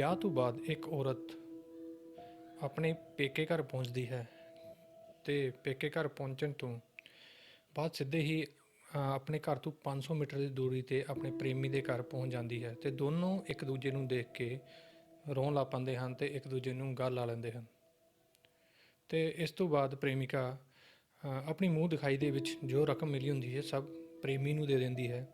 ਵਿਆਹ ਤੋਂ ਬਾਅਦ ਇੱਕ ਔਰਤ ਆਪਣੇ ਪੇਕੇ ਘਰ ਪਹੁੰਚਦੀ ਹੈ ਤੇ ਪੇਕੇ ਘਰ ਪਹੁੰਚਣ ਤੋਂ ਬਾਅਦ ਸਿੱਧੇ ਹੀ ਆਪਣੇ ਘਰ ਤੋਂ 500 ਮੀਟਰ ਦੀ ਦੂਰੀ ਤੇ ਆਪਣੇ ਪ੍ਰੇਮੀ ਦੇ ਘਰ ਪਹੁੰਚ ਜਾਂਦੀ ਹੈ ਤੇ ਦੋਨੋਂ ਇੱਕ ਦੂਜੇ ਨੂੰ ਦੇਖ ਕੇ ਰੋਣ ਲੱਗ ਪੈਂਦੇ ਹਨ ਤੇ ਇੱਕ ਦੂਜੇ ਨੂੰ ਗੱਲ ਲਾ ਲੈਂਦੇ ਹਨ। ਤੇ ਇਸ ਤੋਂ ਬਾਅਦ ਪ੍ਰੇਮਿਕਾ ਆਪਣੀ ਮੂੰਹ ਦਿਖਾਈ ਦੇ ਵਿੱਚ ਜੋ ਰਕਮ ਮਿਲੀ ਹੁੰਦੀ ਹੈ ਸਭ ਪ੍ਰੇਮੀ ਨੂੰ ਦੇ ਦਿੰਦੀ ਹੈ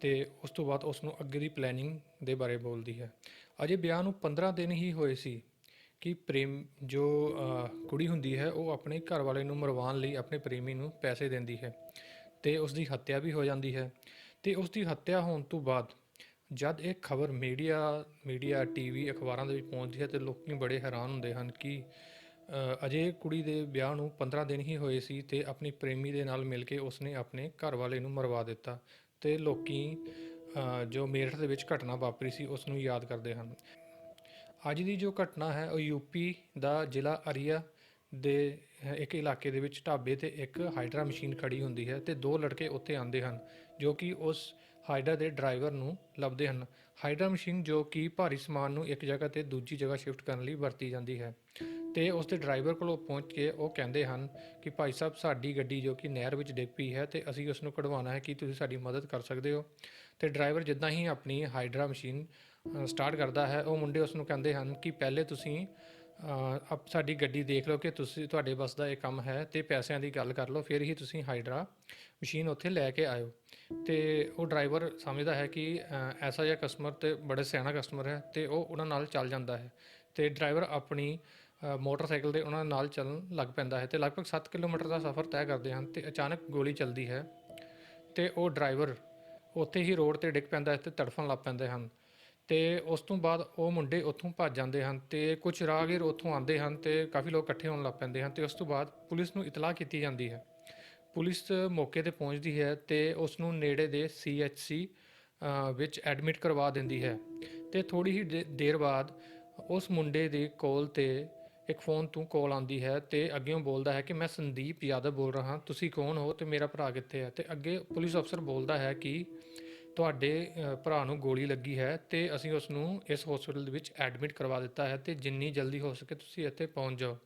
ਤੇ ਉਸ ਤੋਂ ਬਾਅਦ ਉਸ ਨੂੰ ਅੱਗੇ ਦੀ ਪਲੈਨਿੰਗ ਦੇ ਬਾਰੇ ਬੋਲਦੀ ਹੈ। ਅਜੇ ਵਿਆਹ ਨੂੰ 15 ਦਿਨ ਹੀ ਹੋਏ ਸੀ ਕਿ ਪ੍ਰੇਮ ਜੋ ਕੁੜੀ ਹੁੰਦੀ ਹੈ, ਉਹ ਆਪਣੇ ਘਰ ਵਾਲੇ ਨੂੰ ਮਰਵਾਉਣ ਲਈ ਆਪਣੇ ਪ੍ਰੇਮੀ ਨੂੰ ਪੈਸੇ ਦਿੰਦੀ ਹੈ ਤੇ ਉਸ ਦੀ ਹੱਤਿਆ ਵੀ ਹੋ ਜਾਂਦੀ ਹੈ ਤੇ ਉਸ ਦੀ ਹੱਤਿਆ ਹੋਣ ਤੋਂ ਬਾਅਦ ਜਦ ਇਹ ਖਬਰ ਮੀਡੀਆ ਮੀਡੀਆ, ਟੀਵੀ ਅਖਬਾਰਾਂ ਦੇ ਵਿੱਚ ਪਹੁੰਚਦੀ ਹੈ ਤੇ ਲੋਕੀ ਬੜੇ ਹੈਰਾਨ ਹੁੰਦੇ ਹਨ ਕਿ ਅਜੇ ਕੁੜੀ ਦੇ ਵਿਆਹ ਨੂੰ 15 ਦਿਨ ਹੀ ਹੋਏ ਸੀ ਤੇ ਆਪਣੀ ਪ੍ਰੇਮੀ ਦੇ ਨਾਲ ਮਿਲ ਕੇ ਉਸਨੇ ਆਪਣੇ ਘਰ ਵਾਲੇ ਨੂੰ ਮਰਵਾ ਦਿੱਤਾ ਤੇ ਲੋਕੀ ਜੋ ਮੇਰਠ ਦੇ ਵਿੱਚ ਘਟਨਾ ਵਾਪਰੀ ਸੀ, ਉਸ ਨੂੰ ਯਾਦ ਕਰਦੇ ਹਨ। ਅੱਜ ਦੀ ਜੋ ਘਟਨਾ ਹੈ, ਉਹ ਯੂਪੀ ਦਾ ਜ਼ਿਲ੍ਹਾ ਅਰੀਆ ਦੇ ਇੱਕ ਇਲਾਕੇ ਦੇ ਵਿੱਚ ਢਾਬੇ ਤੇ ਇੱਕ ਹਾਈਡਰਾ ਮਸ਼ੀਨ ਖੜੀ ਹੁੰਦੀ ਹੈ ਤੇ ਦੋ ਲੜਕੇ ਉੱਥੇ ਆਉਂਦੇ ਹਨ, ਜੋ ਕਿ ਉਸ ਹਾਈਡਰਾ ਦੇ ਡਰਾਈਵਰ ਨੂੰ ਲੱਭਦੇ ਹਨ। ਹਾਈਡਰਾ ਮਸ਼ੀਨ ਜੋ ਕਿ ਭਾਰੀ ਸਮਾਨ ਨੂੰ ਇੱਕ ਜਗ੍ਹਾ ਤੇ ਦੂਜੀ ਜਗ੍ਹਾ ਸ਼ਿਫਟ ਕਰਨ ਲਈ ਵਰਤੀ ਜਾਂਦੀ ਹੈ। ਤੇ ਉਸ ਦੇ ਡਰਾਈਵਰ ਕੋਲੋਂ ਪਹੁੰਚ ਕੇ ਉਹ ਕਹਿੰਦੇ ਹਨ ਕਿ ਭਾਈ ਸਾਹਿਬ ਸਾਡੀ ਗੱਡੀ ਜੋ ਕਿ ਨਹਿਰ ਵਿੱਚ ਡਿੱਗ ਪਈ ਹੈ ਤੇ ਅਸੀਂ ਉਸ ਨੂੰ ਕਢਵਾਉਣਾ ਹੈ ਕਿ ਤੁਸੀਂ ਸਾਡੀ ਮਦਦ ਕਰ ਸਕਦੇ ਹੋ? ਤੇ ਡਰਾਈਵਰ ਜਿੱਦਾਂ ਹੀ ਆਪਣੀ ਹਾਈਡਰਾ ਮਸ਼ੀਨ ਸਟਾਰਟ ਕਰਦਾ ਹੈ ਉਹ ਮੁੰਡੇ ਉਸ ਨੂੰ ਕਹਿੰਦੇ ਹਨ ਕਿ ਪਹਿਲੇ ਤੁਸੀਂ ਅ, ਅਪ ਸਾਡੀ ਗੱਡੀ ਦੇਖ ਲਓ ਕਿ ਤੁਸੀਂ ਤੁਹਾਡੇ ਬਸ ਦਾ ਇਹ ਕੰਮ ਹੈ ਤੇ ਪੈਸਿਆਂ ਦੀ ਗੱਲ ਕਰ ਲਓ ਫਿਰ ਹੀ ਤੁਸੀਂ ਹਾਈਡਰਾ ਮਸ਼ੀਨ ਉੱਥੇ ਲੈ ਕੇ ਆਇਓ। ਤੇ ਉਹ ਡਰਾਈਵਰ ਸਮਝਦਾ ਹੈ ਕਿ ਐਸਾ ਜਿਹਾ ਕਸਟਮਰ ਤੇ ਬੜੇ ਸਿਆਣਾ ਕਸਟਮਰ ਹੈ ਤੇ ਉਹ ਉਹਨਾਂ ਨਾਲ ਚੱਲ ਜਾਂਦਾ ਹੈ। ਤੇ ਡਰਾਈਵਰ ਆਪਣੀ ਮੋਟਰਸਾਈਕਲ ਦੇ ਉਹਨਾਂ ਨਾਲ ਚੱਲਣ ਲੱਗ ਪੈਂਦਾ ਹੈ ਤੇ ਲਗਭਗ 7 ਕਿਲੋਮੀਟਰ ਦਾ ਸਫ਼ਰ ਤੈਅ ਕਰਦੇ ਹਨ ਤੇ ਅਚਾਨਕ ਗੋਲੀ ਚੱਲਦੀ ਹੈ ਤੇ ਉਹ ਡਰਾਈਵਰ ਉੱਥੇ ਹੀ ਰੋਡ ਤੇ ਡਿੱਗ ਪੈਂਦਾ ਹੈ ਤੇ ਤੜਫਣ ਲੱਗ ਪੈਂਦੇ ਹਨ ਤੇ ਉਸ ਤੋਂ ਬਾਅਦ ਉਹ ਮੁੰਡੇ ਉੱਥੋਂ ਭੱਜ ਜਾਂਦੇ ਹਨ ਤੇ ਕੁਝ ਰਾਹਗੀਰ ਉੱਥੋਂ ਆਉਂਦੇ ਹਨ ਤੇ ਕਾਫੀ ਲੋਕ ਇਕੱਠੇ ਹੋਣ ਲੱਗ ਪੈਂਦੇ ਹਨ ਤੇ ਉਸ ਤੋਂ ਬਾਅਦ ਪੁਲਿਸ ਨੂੰ ਇਤਲਾਹ ਕੀਤੀ ਜਾਂਦੀ ਹੈ। ਪੁਲਿਸ ਮੌਕੇ ਤੇ ਪਹੁੰਚਦੀ ਹੈ ਤੇ ਉਸ ਨੂੰ ਨੇੜੇ ਦੇ ਸੀਐਚਸੀ ਵਿੱਚ ਐਡਮਿਟ ਕਰਵਾ ਦਿੰਦੀ ਹੈ ਤੇ ਥੋੜੀ ਹੀ ਦੇ- ਦੇਰ ਬਾਅਦ ਉਸ ਮੁੰਡੇ ਦੇ ਕੋਲ ਤੇ ਇੱਕ ਫੋਨ ਤੋਂ ਕਾਲ ਆਉਂਦੀ ਹੈ ਤੇ ਅੱਗੇੋਂ ਬੋਲਦਾ ਹੈ ਕਿ ਮੈਂ ਸੰਦੀਪ ਯਾਦਵ ਬੋਲ ਰਿਹਾ ਹਾਂ, ਤੁਸੀਂ ਕੌਣ ਹੋ ਤੇ ਮੇਰਾ ਭਰਾ ਕਿੱਥੇ ਹੈ? ਤੇ ਅੱਗੇ ਪੁਲਿਸ ਅਫਸਰ ਬੋਲਦਾ ਹੈ ਕਿ ਤੁਹਾਡੇ ਭਰਾ ਨੂੰ ਗੋਲੀ ਲੱਗੀ ਹੈ ਤੇ ਅਸੀਂ ਉਸ ਨੂੰ ਇਸ ਹਸਪੀਟਲ ਦੇ ਵਿੱਚ ਐਡਮਿਟ ਕਰਵਾ ਦਿੱਤਾ ਹੈ ਤੇ ਜਿੰਨੀ ਜਲਦੀ ਹੋ ਸਕੇ ਤੁਸੀਂ ਇੱਥੇ ਪਹੁੰਚ ਜਾਓ।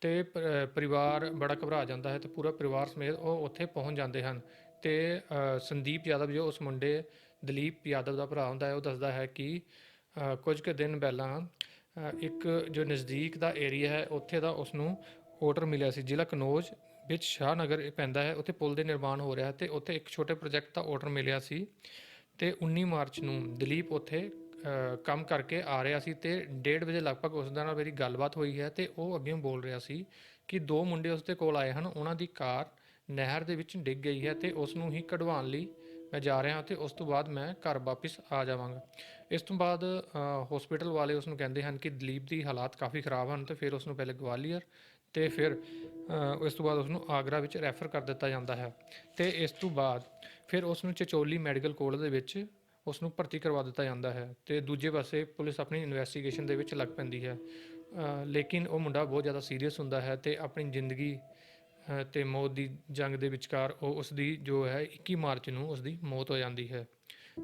ਤੇ ਪ- ਪਰਿਵਾਰ ਬੜਾ ਘਬਰਾ ਜਾਂਦਾ ਹੈ ਤੇ ਪੂਰਾ ਪਰਿਵਾਰ ਸਮੇਤ ਉਹ ਉੱਥੇ ਪਹੁੰਚ ਜਾਂਦੇ ਹਨ। ਤੇ ਸੰਦੀਪ ਯਾਦਵ ਜੋ ਉਸ ਮੁੰਡੇ ਦਲੀਪ ਯਾਦਵ ਦਾ ਭਰਾ ਹੁੰਦਾ ਹੈ, ਉਹ ਦੱਸਦਾ ਹੈ ਕਿ ਕੁਝ ਕੁ ਦਿਨ ਪਹਿਲਾਂ ਇੱਕ ਜੋ ਨਜ਼ਦੀਕ ਦਾ ਏਰੀਆ ਹੈ, ਉੱਥੇ ਦਾ ਉਸ ਨੂੰ ਆਰਡਰ ਮਿਲਿਆ ਸੀ। ਜ਼ਿਲ੍ਹਾ ਕਨੌਜ ਵਿੱਚ ਸ਼ਾਹਨਗਰ ਪੈਂਦਾ ਹੈ। ਉੱਥੇ ਪੁਲ ਦੇ ਨਿਰਮਾਣ ਹੋ ਰਿਹਾ ਹੈ ਤੇ ਉੱਥੇ ਇੱਕ ਛੋਟੇ ਪ੍ਰੋਜੈਕਟ ਦਾ ਆਰਡਰ ਮਿਲਿਆ ਸੀ ਤੇ 19 ਮਾਰਚ ਨੂੰ ਦਲੀਪ ਉੱਥੇ ਕੰਮ ਕਰਕੇ ਆ ਰਿਹਾ ਸੀ ਤੇ 1:30 ਵਜੇ ਲਗਭਗ ਉਸ ਦੇ ਨਾਲ ਮੇਰੀ ਗੱਲਬਾਤ ਹੋਈ ਹੈ ਤੇ ਉਹ ਅੱਗੇ ਬੋਲ ਰਿਹਾ ਸੀ ਕਿ ਦੋ ਮੁੰਡੇ ਉਸ ਦੇ ਕੋਲ ਆਏ ਹਨ। ਉਹਨਾਂ ਦੀ ਕਾਰ ਨਹਿਰ ਦੇ ਵਿੱਚ ਡਿੱਗ ਗਈ ਹੈ ਤੇ ਉਸ ਨੂੰ ਹੀ ਕਢਵਾਉਣ ਲਈ ਮੈਂ ਜਾ ਰਿਹਾ ਹਾਂ ਤੇ ਉਸ ਤੋਂ ਬਾਅਦ ਮੈਂ ਘਰ ਵਾਪਸ ਆ ਜਾਵਾਂਗਾ। ਇਸ ਤੋਂ ਬਾਅਦ ਹਸਪੀਟਲ ਵਾਲੇ ਉਸ ਨੂੰ ਕਹਿੰਦੇ ਹਨ ਕਿ ਦਲੀਪ ਦੀ ਹਾਲਾਤ ਕਾਫੀ ਖਰਾਬ ਹਨ ਤੇ ਫਿਰ ਉਸ ਨੂੰ ਪਹਿਲੇ ਗਵਾਲੀਅਰ ਤੇ ਫਿਰ ਅ, ਇਸ ਤੋਂ ਬਾਅਦ ਉਸ ਨੂੰ ਆਗਰਾ ਵਿੱਚ ਰੈਫਰ ਕਰ ਦਿੱਤਾ ਜਾਂਦਾ ਹੈ ਤੇ ਇਸ ਤੋਂ ਬਾਅਦ ਫਿਰ ਉਸ ਨੂੰ ਚਚੋਲੀ ਮੈਡੀਕਲ ਕਾਲਜ ਦੇ ਵਿੱਚ ਉਸ ਨੂੰ ਭਰਤੀ ਕਰਵਾ ਦਿੱਤਾ ਜਾਂਦਾ ਹੈ ਤੇ ਦੂਜੇ ਪਾਸੇ ਪੁਲਿਸ ਆਪਣੀ ਇਨਵੈਸਟੀਗੇਸ਼ਨ ਦੇ ਵਿੱਚ ਲੱਗ ਪੈਂਦੀ ਹੈ। ਲੇਕਿਨ ਉਹ ਮੁੰਡਾ ਬਹੁਤ ਜ਼ਿਆਦਾ ਸੀਰੀਅਸ ਹੁੰਦਾ ਹੈ ਤੇ ਆਪਣੀ ਜ਼ਿੰਦਗੀ ਤੇ ਮੌਤ ਦੀ ਜੰਗ ਦੇ ਵਿਚਕਾਰ ਉਹ ਉਸ ਦੀ ਜੋ ਹੈ 21 ਮਾਰਚ ਨੂੰ ਉਸ ਦੀ ਮੌਤ ਹੋ ਜਾਂਦੀ ਹੈ।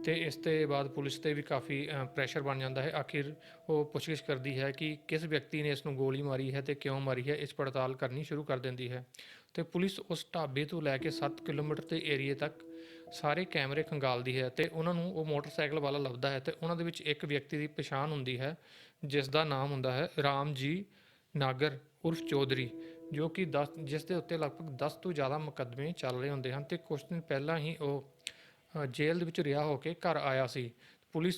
ਤੇ ਇਸ ਤੇ ਬਾਅਦ ਪੁਲਿਸ ਤੇ ਵੀ ਕਾਫੀ ਪ੍ਰੈਸ਼ਰ ਬਣ ਜਾਂਦਾ ਹੈ। ਆਖਿਰ ਉਹ ਪੁੱਛਗਿੱਛ ਕਰਦੀ ਹੈ ਕਿ ਕਿਸ ਵਿਅਕਤੀ ਨੇ ਇਸ ਨੂੰ ਗੋਲੀ ਮਾਰੀ ਹੈ ਤੇ ਕਿਉਂ ਮਾਰੀ ਹੈ, ਇਸ ਪੜਤਾਲ ਕਰਨੀ ਸ਼ੁਰੂ ਕਰ ਦਿੰਦੀ ਹੈ। ਤੇ ਪੁਲਿਸ ਉਸ ਢਾਬੇ ਤੋਂ ਲੈ ਕੇ 7 ਕਿਲੋਮੀਟਰ ਦੇ ਏਰੀਏ ਤੱਕ ਸਾਰੇ ਕੈਮਰੇ ਖੰਗਾਲਦੀ ਹੈ ਤੇ ਉਹਨਾਂ ਨੂੰ ਉਹ ਮੋਟਰਸਾਈਕਲ ਵਾਲਾ ਲੱਭਦਾ ਹੈ ਤੇ ਉਹਨਾਂ ਦੇ ਵਿੱਚ ਇੱਕ ਵਿਅਕਤੀ ਦੀ ਪਛਾਣ ਹੁੰਦੀ ਹੈ ਜਿਸ ਦਾ ਨਾਮ ਹੁੰਦਾ ਹੈ ਰਾਮ ਜੀ ਨਾਗਰ ਉਰਫ ਚੌਧਰੀ। ਜੋ ਕਿ 10 ਜਿਸ ਦੇ ਉੱਤੇ ਲਗਭਗ 10 ਤੋਂ ਜ਼ਿਆਦਾ ਮੁਕੱਦਮੇ ਚੱਲ ਰਹੇ ਹੁੰਦੇ ਹਨ ਤੇ ਕੁਝ ਦਿਨ ਪਹਿਲਾਂ ਹੀ ਉਹ ਜੇਲ੍ਹ ਦੇ ਵਿੱਚ ਰਿਹਾ ਹੋ ਕੇ ਘਰ ਆਇਆ ਸੀ। ਪੁਲਿਸ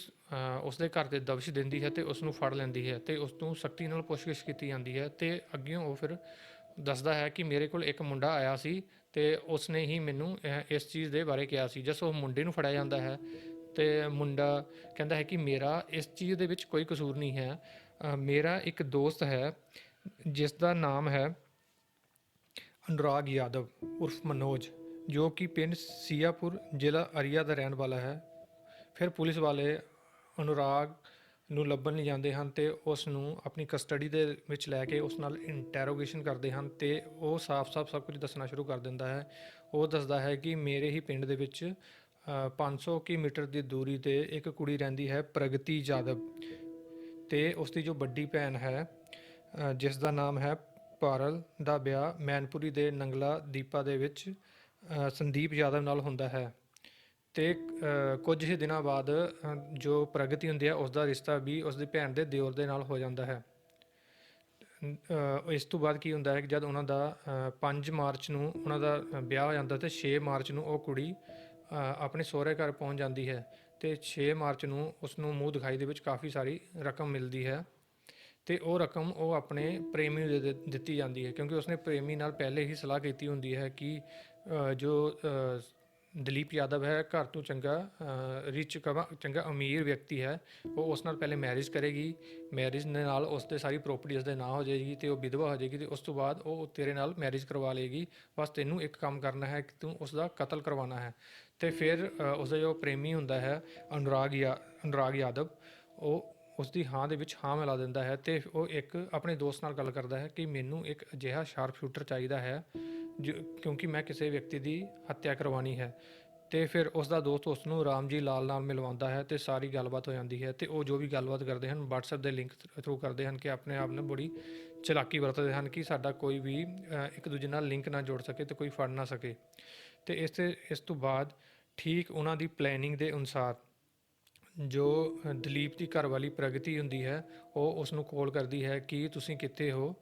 ਉਸ ਦੇ ਘਰ ਤੇ ਦਬਿਸ਼ ਦਿੰਦੀ ਹੈ ਤੇ ਉਸ ਨੂੰ ਫੜ ਲੈਂਦੀ ਹੈ ਤੇ ਉਸ ਨੂੰ ਸਖਤੀ ਨਾਲ ਪੁੱਛਗਿੱਛ ਕੀਤੀ ਜਾਂਦੀ ਹੈ ਤੇ ਅੱਗਿਓਂ ਉਹ ਫਿਰ ਦੱਸਦਾ ਹੈ ਕਿ ਮੇਰੇ ਕੋਲ ਇੱਕ ਮੁੰਡਾ ਆਇਆ ਸੀ ਤੇ ਉਸ ਨੇ ਹੀ ਮੈਨੂੰ ਇਸ ਚੀਜ਼ ਦੇ ਬਾਰੇ ਕਿਹਾ ਸੀ, ਜਿਸ ਉਹ ਮੁੰਡੇ ਨੂੰ ਫੜਿਆ ਜਾਂਦਾ ਹੈ ਤੇ ਮੁੰਡਾ ਕਹਿੰਦਾ ਹੈ ਕਿ ਮੇਰਾ ਇਸ ਚੀਜ਼ ਦੇ ਵਿੱਚ ਕੋਈ ਕਸੂਰ ਨਹੀਂ ਹੈ। ਮੇਰਾ ਇੱਕ ਦੋਸਤ ਹੈ ਜਿਸ ਦਾ ਨਾਮ ਹੈ ਅਨੁਰਾਗ ਯਾਦਵ ਉਰਫ ਮਨੋਜ ਜੋ ਕਿ ਪਿੰਡ ਸੀਆਪੁਰ ਜ਼ਿਲ੍ਹਾ ਅਰੀਆ ਦਾ ਰਹਿਣ ਵਾਲਾ ਹੈ। ਫਿਰ ਪੁਲਿਸ ਵਾਲੇ ਅਨੁਰਾਗ ਨੂੰ ਲੱਭਣ ਲਈ ਜਾਂਦੇ ਹਨ ਤੇ ਉਸ ਨੂੰ ਆਪਣੀ ਕਸਟਡੀ ਦੇ ਵਿੱਚ ਲੈ ਕੇ ਉਸ ਨਾਲ ਇੰਟਰੋਗੇਸ਼ਨ ਕਰਦੇ ਹਨ ਤੇ ਉਹ ਸਾਫ਼-ਸਾਫ਼ ਸਭ ਕੁਝ ਦੱਸਣਾ ਸ਼ੁਰੂ ਕਰ ਦਿੰਦਾ ਹੈ। ਉਹ ਦੱਸਦਾ ਹੈ ਕਿ ਮੇਰੇ ਹੀ ਪਿੰਡ ਦੇ ਵਿੱਚ ਅ, 500 ਕਿਲੋਮੀਟਰ ਦੀ ਦੂਰੀ ਤੇ ਇੱਕ ਕੁੜੀ ਰਹਿੰਦੀ ਹੈ ਪ੍ਰਗਤੀ ਜਾਦਵ ਤੇ ਉਸ ਦੀ ਜੋ ਵੱਡੀ ਭੈਣ ਹੈ ਜਿਸ ਦਾ ਨਾਮ ਹੈ ਪਾਰਲ ਦਾ ਵਿਆਹ ਮੈਨਪੁਰੀ ਦੇ ਨੰਗਲਾ ਦੀਪਾ ਦੇ ਵਿੱਚ ਸੰਦੀਪ ਯਾਦਵ ਨਾਲ ਹੁੰਦਾ ਹੈ। ਤੇ ਕੁਝ ਹੀ ਦਿਨਾਂ ਬਾਅਦ ਜੋ ਪ੍ਰਗਤੀ ਹੁੰਦੀ ਹੈ ਉਸ ਦਾ ਰਿਸ਼ਤਾ ਵੀ ਉਸ ਦੀ ਭੈਣ ਦੇ ਦਿਓਰ ਦੇ ਨਾਲ ਹੋ ਜਾਂਦਾ ਹੈ। ਇਸ ਤੋਂ ਬਾਅਦ ਕੀ ਹੁੰਦਾ ਹੈ ਕਿ ਜਦ ਉਹਨਾਂ ਦਾ ਅ, 5 ਮਾਰਚ ਨੂੰ ਉਹਨਾਂ ਦਾ ਵਿਆਹ ਹੋ ਜਾਂਦਾ ਤੇ 6 ਮਾਰਚ ਨੂੰ ਉਹ ਕੁੜੀ ਆਪਣੇ ਸਹੁਰੇ ਘਰ ਪਹੁੰਚ ਜਾਂਦੀ ਹੈ ਤੇ 6 ਮਾਰਚ ਨੂੰ ਉਸ ਨੂੰ ਮੂੰਹ ਦਿਖਾਈ ਦੇ ਵਿੱਚ ਕਾਫੀ ਸਾਰੀ ਰਕਮ ਮਿਲਦੀ ਹੈ। ਤੇ ਉਹ ਰਕਮ ਉਹ ਆਪਣੇ ਪ੍ਰੇਮੀ ਨੂੰ ਦੇ ਦਿੱਤੀ ਜਾਂਦੀ ਹੈ ਕਿਉਂਕਿ ਉਸਨੇ ਪ੍ਰੇਮੀ ਨਾਲ ਪਹਿਲੇ ਹੀ ਸਲਾਹ ਕੀਤੀ ਹੁੰਦੀ ਹੈ ਕਿ ਜੋ ਦਲੀਪ ਯਾਦਵ ਹੈ ਘਰ ਤੋਂ ਚੰਗਾ ਰਿਚ ਚੰਗਾ ਅਮੀਰ ਵਿਅਕਤੀ ਹੈ ਉਹ ਉਸ ਨਾਲ ਪਹਿਲੇ ਮੈਰਿਜ ਕਰੇਗੀ ਮੈਰਿਜ ਦੇ ਨਾਲ ਉਸ ਦੇ ਸਾਰੀ ਪ੍ਰਾਪਰਟੀ ਉਸ ਦੇ ਨਾਂ ਹੋ ਜਾਏਗੀ ਤੇ ਉਹ ਵਿਧਵਾ ਹੋ ਜਾਏਗੀ ਤੇ ਉਸ ਤੋਂ ਬਾਅਦ ਉਹ ਤੇਰੇ ਨਾਲ ਮੈਰਿਜ ਕਰਵਾ ਲਏਗੀ ਬਸ ਤੈਨੂੰ ਇੱਕ ਕੰਮ ਕਰਨਾ ਹੈ ਕਿ ਤੂੰ ਉਸ ਦਾ ਕਤਲ ਕਰਵਾਉਣਾ ਹੈ। ਤੇ ਫਿਰ ਅ, ਉਸ ਦਾ ਜੋ ਪ੍ਰੇਮੀ ਹੁੰਦਾ ਹੈ ਅਨੁਰਾਗ ਯਾ ਅਨੁਰਾਗ ਯਾਦਵ ਉਹ ਉਸ ਦੀ ਹਾਂ ਦੇ ਵਿੱਚ ਹਾਂ ਮਿਲਾ ਦਿੰਦਾ ਹੈ ਤੇ ਉਹ ਇੱਕ ਆਪਣੇ ਦੋਸਤ ਨਾਲ ਗੱਲ ਕਰਦਾ ਹੈ ਕਿ ਮੈਨੂੰ ਇੱਕ ਅਜਿਹਾ ਸ਼ਾਰਪ ਸ਼ੂਟਰ ਚਾਹੀਦਾ ਹੈ ਜੋ ਕਿਉਂਕਿ ਮੈਂ ਕਿਸੇ ਵਿਅਕਤੀ ਦੀ ਹੱਤਿਆ ਕਰਵਾਉਣੀ ਹੈ। ਤੇ ਫਿਰ ਉਸ ਦਾ ਦੋਸਤ ਉਸ ਨੂੰ ਰਾਮਜੀ ਲਾਲ ਨਾਲ ਮਿਲਵਾਉਂਦਾ ਹੈ ਤੇ ਸਾਰੀ ਗੱਲਬਾਤ ਹੋ ਜਾਂਦੀ ਹੈ ਤੇ ਉਹ ਜੋ ਵੀ ਗੱਲਬਾਤ ਕਰਦੇ ਹਨ, WhatsApp ਦੇ ਲਿੰਕ ਥਰੂ ਕਰਦੇ ਹਨ ਕਿ ਆਪਣੇ ਆਪ ਨੂੰ ਬੜੀ ਚਲਾਕੀ ਵਰਤਦੇ ਹਨ ਕਿ ਸਾਡਾ ਕੋਈ ਵੀ ਇੱਕ ਦੂਜੇ ਨਾਲ ਲਿੰਕ ਨਾ ਜੋੜ ਸਕੇ ਤੇ ਕੋਈ ਫੜ ਨਾ ਸਕੇ। ਤੇ ਇਸ ਇਸ ਤੋਂ ਬਾਅਦ ਠੀਕ ਉਹਨਾਂ ਦੀ ਪਲੈਨਿੰਗ ਦੇ ਅਨੁਸਾਰ ਜੋ ਦਲੀਪ ਦੀ ਘਰਵਾਲੀ ਪ੍ਰਗਤੀ ਹੁੰਦੀ ਹੈ, ਉਹ ਉਸ ਨੂੰ ਕਾਲ ਕਰਦੀ ਹੈ ਕਿ ਤੁਸੀਂ ਕਿੱਥੇ ਹੋ?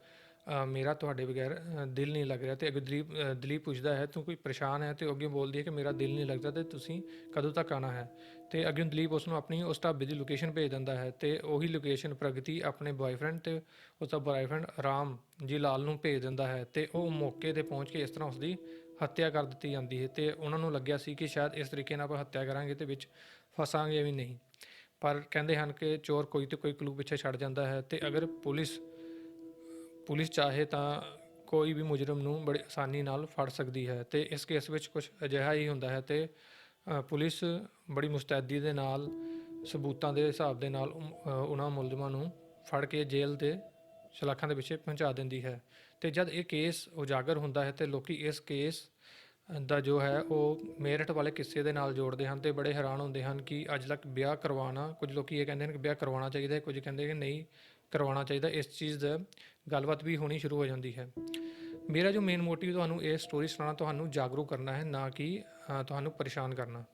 ਮੇਰਾ ਤੁਹਾਡੇ ਬਗੈਰ ਦਿਲ ਨਹੀਂ ਲੱਗ ਰਿਹਾ। ਤੇ ਅੱਗੇ ਦਲੀਪ ਦਲੀਪ ਪੁੱਛਦਾ ਹੈ, ਤੂੰ ਕੋਈ ਪਰੇਸ਼ਾਨ ਹੈ? ਤੇ ਉਹ ਅੱਗੇ ਬੋਲਦੀ ਹੈ ਕਿ ਮੇਰਾ ਦਿਲ ਨਹੀਂ ਲੱਗਦਾ ਤੇ ਤੁਸੀਂ ਕਦੋਂ ਤੱਕ ਆਣਾ ਹੈ? ਤੇ ਅੱਗੇ ਦਲੀਪ ਉਸ ਨੂੰ ਆਪਣੀ ਉਸ ਢਾਬੇ ਦੀ ਲੋਕੇਸ਼ਨ ਭੇਜ ਦਿੰਦਾ ਹੈ ਤੇ ਉਹੀ ਲੋਕੇਸ਼ਨ ਪ੍ਰਗਤੀ ਆਪਣੇ ਬॉयਫ੍ਰੈਂਡ ਤੇ ਉਸ ਦਾ ਬॉयਫ੍ਰੈਂਡ ਰਾਮ ਜੀ ਲਾਲ ਨੂੰ ਭੇਜ ਦਿੰਦਾ ਹੈ ਤੇ ਉਹ ਮੌਕੇ ਤੇ ਪਹੁੰਚ ਕੇ ਇਸ ਤਰ੍ਹਾਂ ਉਸ ਦੀ ਹੱਤਿਆ ਕਰ ਦਿੱਤੀ ਜਾਂਦੀ ਹੈ ਤੇ ਉਹਨਾਂ ਨੂੰ ਲੱਗਿਆ ਸੀ ਕਿ ਸ਼ਾਇਦ ਇਸ ਤਰੀਕੇ ਨਾਲ ਆਪਾਂ ਹੱਤਿਆ ਕਰਾਂਗੇ ਤੇ ਵਿੱਚ ਫਸਾਂਗੇ ਵੀ ਨਹੀਂ। ਪਰ ਕਹਿੰਦੇ ਹਨ ਕਿ ਚੋਰ ਕੋਈ ਤੇ ਕੋਈ ਕਲੂ ਪਿੱਛੇ ਛੱਡ ਜਾਂਦਾ ਹੈ ਤੇ ਅਗਰ ਪੁਲਿਸ ਪੁਲਿਸ ਚਾਹੇ ਤਾਂ ਕੋਈ ਵੀ ਮੁਜਰਮ ਨੂੰ ਬੜੀ ਆਸਾਨੀ ਨਾਲ ਫੜ ਸਕਦੀ ਹੈ ਤੇ ਇਸ ਕੇਸ ਵਿੱਚ ਕੁਝ ਅਜਿਹਾ ਹੀ ਹੁੰਦਾ ਹੈ ਤੇ ਪੁਲਿਸ ਬੜੀ ਮੁਸਤੈਦੀ ਦੇ ਨਾਲ, ਸਬੂਤਾਂ ਦੇ ਹਿਸਾਬ ਦੇ ਨਾਲ ਉਹਨਾਂ ਮੁਲਜ਼ਮਾਂ ਨੂੰ ਫੜ ਕੇ ਜੇਲ੍ਹ ਦੇ ਸਲਾਖਾਂ ਦੇ ਪਿੱਛੇ ਪਹੁੰਚਾ ਦਿੰਦੀ ਹੈ ਤੇ ਜਦ ਇਹ ਕੇਸ ਉਜਾਗਰ ਹੁੰਦਾ ਹੈ ਤੇ ਲੋਕੀ ਇਸ ਕੇਸ ਦਾ ਜੋ ਹੈ, ਉਹ ਮੇਰਠ ਵਾਲੇ ਕਿੱਸੇ ਦੇ ਨਾਲ ਜੋੜਦੇ ਹਨ ਤੇ ਬੜੇ ਹੈਰਾਨ ਹੁੰਦੇ ਹਨ ਕਿ ਅੱਜ ਤੱਕ ਵਿਆਹ ਕਰਵਾਉਣਾ, ਕੁਝ ਲੋਕੀ ਇਹ ਕਹਿੰਦੇ ਹਨ ਕਿ ਵਿਆਹ ਕਰਵਾਉਣਾ ਚਾਹੀਦਾ ਹੈ, ਕੁਝ ਕਹਿੰਦੇ ਕਿ ਨਹੀਂ ਕਰਵਾਉਣਾ ਚਾਹੀਦਾ, ਇਸ ਚੀਜ਼ ਦਾ ਗੱਲਬਾਤ ਵੀ ਹੋਣੀ ਸ਼ੁਰੂ ਹੋ ਜਾਂਦੀ ਹੈ। ਮੇਰਾ ਜੋ ਮੇਨ ਮੋਟਿਵ ਤੁਹਾਨੂੰ ਇਹ ਸਟੋਰੀ ਸੁਣਾਉਣਾ, ਤੁਹਾਨੂੰ ਜਾਗਰੂਕ ਕਰਨਾ ਹੈ, ਨਾ ਕਿ ਤੁਹਾਨੂੰ ਪਰੇਸ਼ਾਨ ਕਰਨਾ।